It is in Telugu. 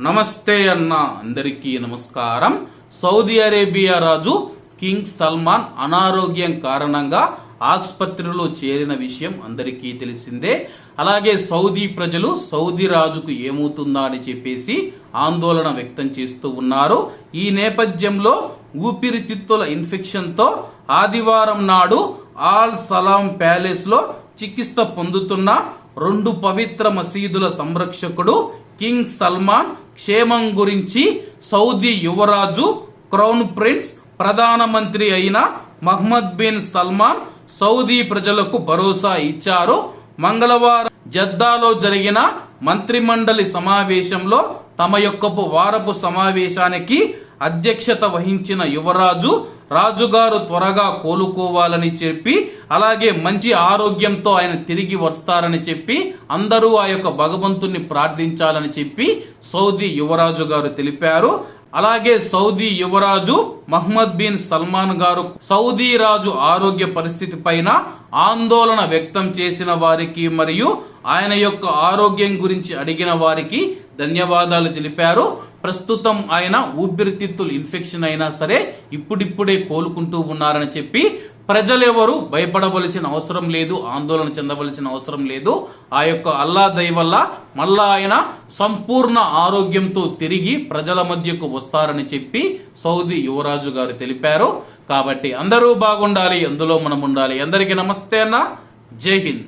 నమస్తే అన్న అందరికీ నమస్కారం. సౌదీ అరేబియా రాజు కింగ్ సల్మాన్ అనారోగ్యం కారణంగా ఆసుపత్రిలో చేరిన విషయం అందరికీ తెలిసిందే. అలాగే సౌదీ ప్రజలు సౌదీ రాజుకు ఏమవుతుందా అని చెప్పేసి ఆందోళన వ్యక్తం చేస్తూ ఉన్నారు. ఈ నేపథ్యంలో ఊపిరితిత్తుల ఇన్ఫెక్షన్తో ఆదివారం నాడు ఆల్ సలాం ప్యాలెస్లో చికిత్స పొందుతున్న రెండు పవిత్ర మసీదుల సంరక్షకుడు కింగ్ సల్మాన్ క్షేమం గురించి సౌదీ యువరాజు క్రౌన్ ప్రిన్స్ ప్రధానమంత్రి అయిన మహ్మద్ బిన్ సల్మాన్ సౌదీ ప్రజలకు భరోసా ఇచ్చారు. మంగళవారం జద్దాలో జరిగిన మంత్రిమండలి సమావేశంలో తమ యొక్క వారపు సమావేశానికి అధ్యక్షత వహించిన యువరాజు రాజుగారు త్వరగా కోలుకోవాలని చెప్పి అలాగే మంచి ఆరోగ్యంతో ఆయన తిరిగి వస్తారని చెప్పి అందరూ ఆ యొక్క భగవంతుణ్ణి ప్రార్థించాలని చెప్పి సౌదీ యువరాజు గారు తెలిపారు. అలాగే సౌదీ యువరాజు మహ్మద్ బిన్ సల్మాన్ గారు సౌదీ రాజు ఆరోగ్య పరిస్థితి పైన ఆందోళన వ్యక్తం చేసిన వారికి మరియు ఆయన యొక్క ఆరోగ్యం గురించి అడిగిన వారికి ధన్యవాదాలు తెలిపారు. ప్రస్తుతం ఆయన ఊపిరితిత్తులు ఇన్ఫెక్షన్ అయినా సరే ఇప్పుడిప్పుడే కోలుకుంటూ ఉన్నారని చెప్పి ప్రజలెవరు భయపడవలసిన అవసరం లేదు ఆందోళన చెందవలసిన అవసరం లేదు. ఆ యొక్క అల్లా దయ వల్ల మళ్ళా ఆయన సంపూర్ణ ఆరోగ్యంతో తిరిగి ప్రజల మధ్యకు వస్తారని చెప్పి సౌదీ యువరాజు గారు తెలిపారు. కాబట్టి అందరూ బాగుండాలి అందులో మనం ఉండాలి అందరికీ నమస్తే అన్న. జై హింద్.